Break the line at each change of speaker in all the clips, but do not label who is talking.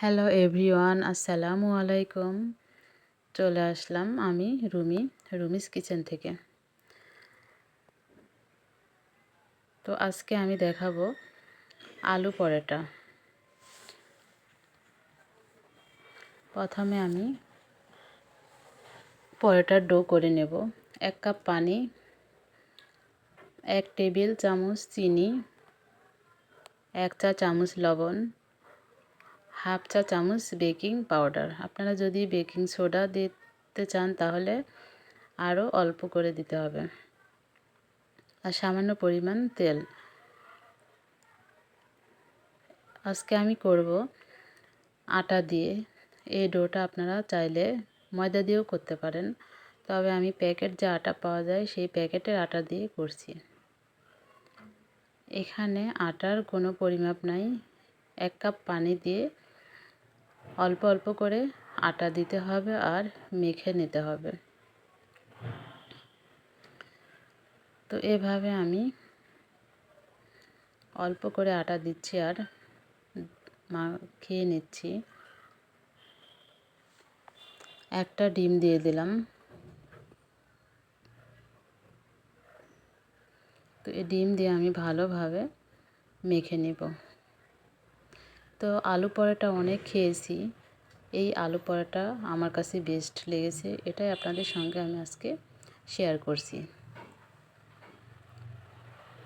Hello everyone আসসালামু আলাইকুম চলে আসলাম আমি, রুমি, রুমিস কিচেন থেকে। তো আজকে আমি দেখাবো আলু পরোটা। প্রথমে আমি পরোটার ডো করে নেব। এক কাপ পানি, এক টেবিল চামচ চিনি, এক চা চামচ লবণ হাফ চা চামচ বেকিং পাউডার। আপনারা যদি বেকিং সোডা দিতে চান তাহলে আরও অল্প করে দিতে হবে। আর সামান্য পরিমাণ তেল। আজকে আমি করব আটা দিয়ে। এই ডোটা আপনারা চাইলে ময়দা দিয়েও করতে পারেন। তবে আমি প্যাকেট যে আটা পাওয়া যায় সেই প্যাকেটের আটা দিয়ে করছি। এখানে আটার কোনো পরিমাপ নাই। এক কাপ পানি দিয়ে অল্প অল্প করে আটা দিতে হবে আর মেখে নিতে হবে। তো এভাবে আমি অল্প করে আটা দিচ্ছি আর মাখিয়ে নিচ্ছি। একটা ডিম দিয়ে দিলাম। তো এই ডিম দিয়ে আমি ভালোভাবে মেখে নেব। তো আলু পরোটা অনেক খেয়েছি। এই আলু পরোটা আমার কাছে বেস্ট লেগেছে, এটাই আপনাদের সঙ্গে আমি আজকে শেয়ার করছি।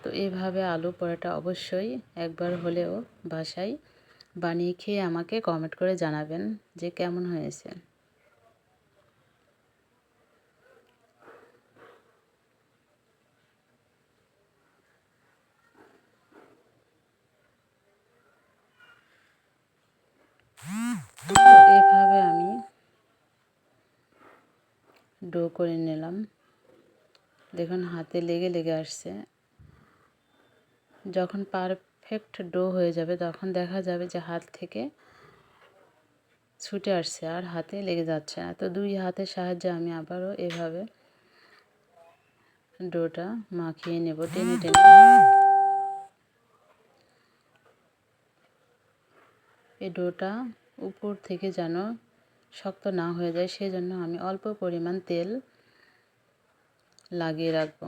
তো এভাবে আলু পরোটা অবশ্যই একবার হলেও বাসায় বানিয়ে খেয়ে আমাকে কমেন্ট করে জানাবেন যে কেমন হয়েছে আমি ডো করে নিলাম। দেখুন, হাতে লেগে লেগে আসছে। যখন পারফেক্ট ডো হয়ে যাবে, তখন দেখা যাবে যে হাত থেকে ছুটে আসছে আর হাতে লেগে যাচ্ছে না। তো দুই হাতের সাহায্যে আমি আবারও এভাবে ডোটা মাখিয়ে নেব টেনে টেনে। এই ডোটা উপর থেকে যেন শক্ত না হয়ে যায় সেই জন্য আমি অল্প পরিমাণ তেল লাগিয়ে রাখব।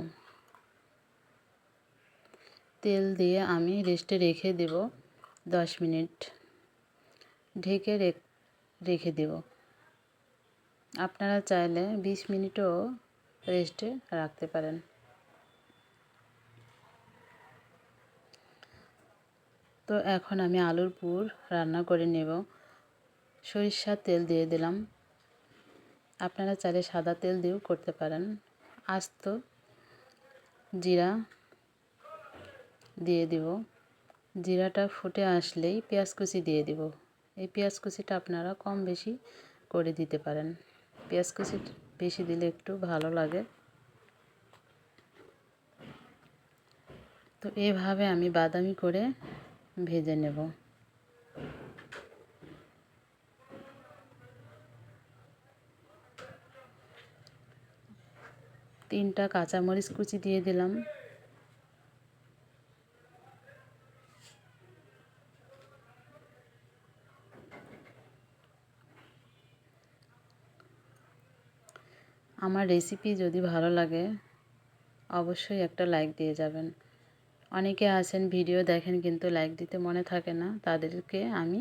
তেল দিয়ে আমি রেস্টে রেখে দেব দশ মিনিট। ঢেকে রেখে দেব। আপনারা চাইলে বিশ মিনিটও রেস্টে রাখতে পারেন। তো এখন আমি আলুর পুর রান্না করে নেব। সরিষার তেল দিয়ে দিলাম। আপনারা চাইলে সাদা তেল দিয়েও করতে পারেন। আস্ত জিরা দিয়ে দিব। জিরাটা ফুটে আসলেই পেঁয়াজ কুচি দিয়ে দিব। এই পেঁয়াজ কুচিটা আপনারা কম বেশি করে দিতে পারেন। পেঁয়াজ কুচি বেশি দিলে একটু ভালো লাগে। তো এভাবে আমি বাদামি করে ভেজে নেব। তিনটা কাঁচামরিচ কুচি দিয়ে দিলাম। আমার রেসিপি যদি ভালো লাগে, অবশ্যই একটা লাইক দিয়ে যাবেন। অনেকে আছেন ভিডিও দেখেন কিন্তু লাইক দিতে মনে থাকে না। তাদেরকে আমি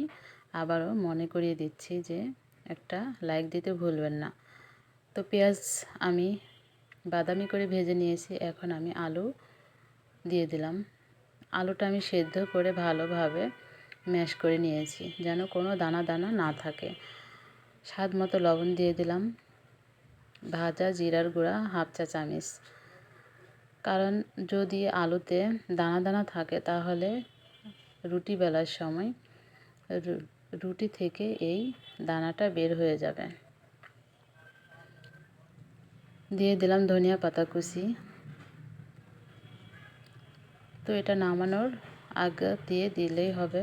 আবারও মনে করিয়ে দিচ্ছি যে একটা লাইক দিতে ভুলবেন না। তো পেঁয়াজ আমি বাদামি করে ভেজে নিয়েছি। এখন আমি আলু দিয়ে দিলাম। আলুটা আমি সেদ্ধ করে ভালোভাবে ম্যাশ করে নিয়েছি, যেন কোনো দানা দানা না থাকে। স্বাদ মতো লবণ দিয়ে দিলাম। ভাজা জিরার গুঁড়া হাফ চা চামিচ। কারণ যদি আলুতে দানা দানা থাকে, তাহলে রুটি বেলার সময় রুটি থেকে এই দানাটা বের হয়ে যাবে। দিয়ে দিলাম ধনিয়া পাতা কুচি। তো এটা নামানোর আগে দিয়ে দিলেই হবে।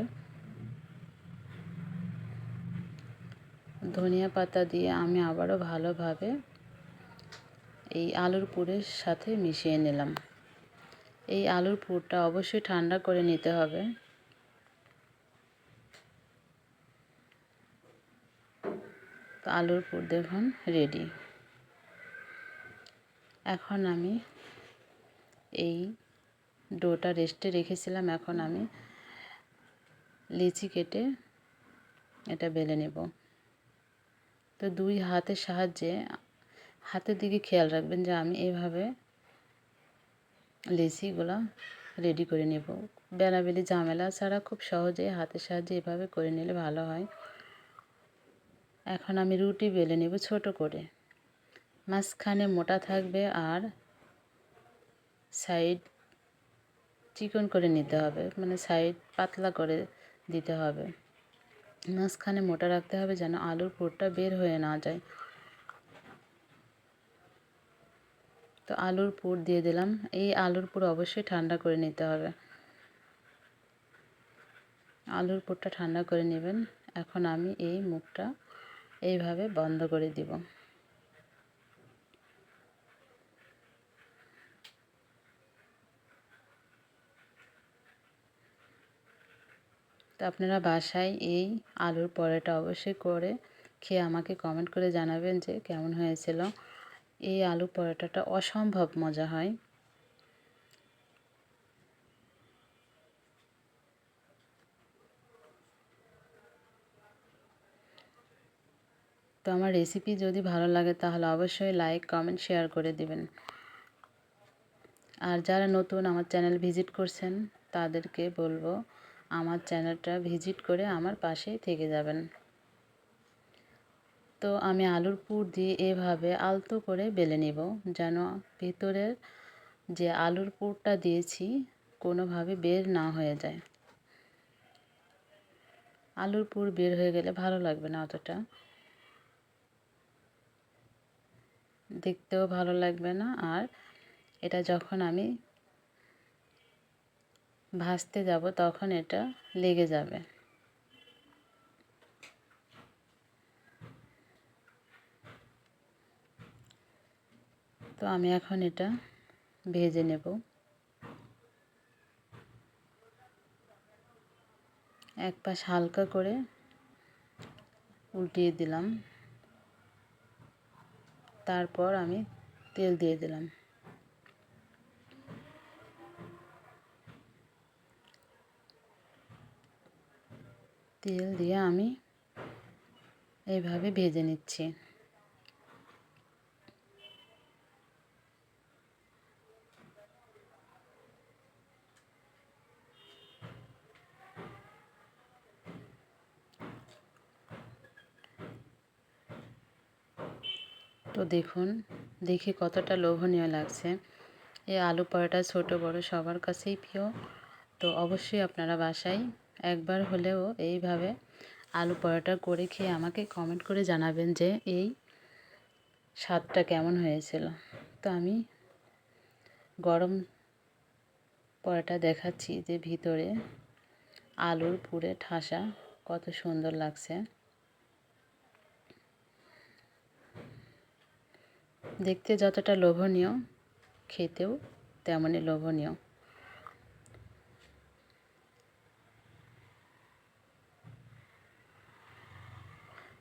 ধনিয়া পাতা দিয়ে আমি আবারও ভালোভাবে এই আলুর পুরের সাথে মিশিয়ে নিলাম। এই আলুর পুরটা অবশ্যই ঠান্ডা করে নিতে হবে। আলুর পুর দেখুন রেডি। এখন আমি এই ডোটা রেস্টে রেখেছিলাম, এখন আমি লিচি কেটে এটা বেলে নেব। তো দুই হাতের সাহায্যে হাতের দিকে খেয়াল রাখবেন যে আমি এভাবে লেচিগুলো রেডি করে নেব। বেলাবেলি ঝামেলা ছাড়া খুব সহজে হাতের সাহায্যে এভাবে করে নিলে ভালো হয়। এখন আমি রুটি বেলে নেব ছোট করে। মাঝখানে মোটা থাকবে আর সাইড চিকন করে নিতে হবে। মানে সাইড পাতলা করে দিতে হবে। মাঝখানে মোটা রাখতে হবে যেন আলুর পুরটা বের হয়ে না যায়। তো আলুর পুর দিয়ে দিলাম। এই আলুর পুর অবশ্যই ঠান্ডা করে নিতে হবে। আলুর পুরটা ঠান্ডা করে নেবেন। এখন আমি এই মুখটা এইভাবে বন্ধ করে দিব। তো আপনারা বাসায় এই আলুর পরোটা অবশ্যই করে খেয়ে আমাকে কমেন্ট করে জানাবেন যে কেমন হয়েছিল। এই আলু পরোটাটা অসম্ভব মজা হয়। তো আমার রেসিপি যদি ভালো লাগে তাহলে অবশ্যই লাইক কমেন্ট শেয়ার করে দিবেন। আর যারা নতুন আমার চ্যানেল ভিজিট করছেন তাদেরকে বলব আমার চ্যানেলটা ভিজিট করে আমার পাশেই থেকে যাবেন। তো আমি আলুর পুর দিয়ে এভাবে আলতো করে বেলে নেব, যেন ভিতরের যে আলুর পুরটা দিয়েছি কোনোভাবে বের না হয়ে যায়। আলুর পুর বের হয়ে গেলে ভালো লাগবে না অতটা। দেখতেও ভালো লাগবে না, আর এটা যখন আমি ভাজতে যাব, তখন এটা লেগে যাবে। তো আমি এখন এটা ভেজে নেব। এক পাশ হালকা করে উল্টিয়ে দিলাম। তারপর আমি তেল দিয়ে দিলাম। তেল দিয়ে আমি এইভাবে ভেজে নিচ্ছি। তো দেখুন, দেখে কতটা লোভনীয় লাগছে। এই আলু পরোটা ছোট বড় সবার কাছেই প্রিয়। তো অবশ্যই আপনারা বাসায় একবার হলেও এইভাবে আলু পরোটা করে খেয়ে আমাকে কমেন্ট করে জানাবেন যে এই স্বাদটা কেমন হয়েছিল। তো আমি গরম পরোটা দেখাচ্ছি যে ভিতরে আলুর পুরে ঠাসা, কত সুন্দর লাগছে। দেখতে যতটা লোভনীয়, খেতেও তেমনই লোভনীয়।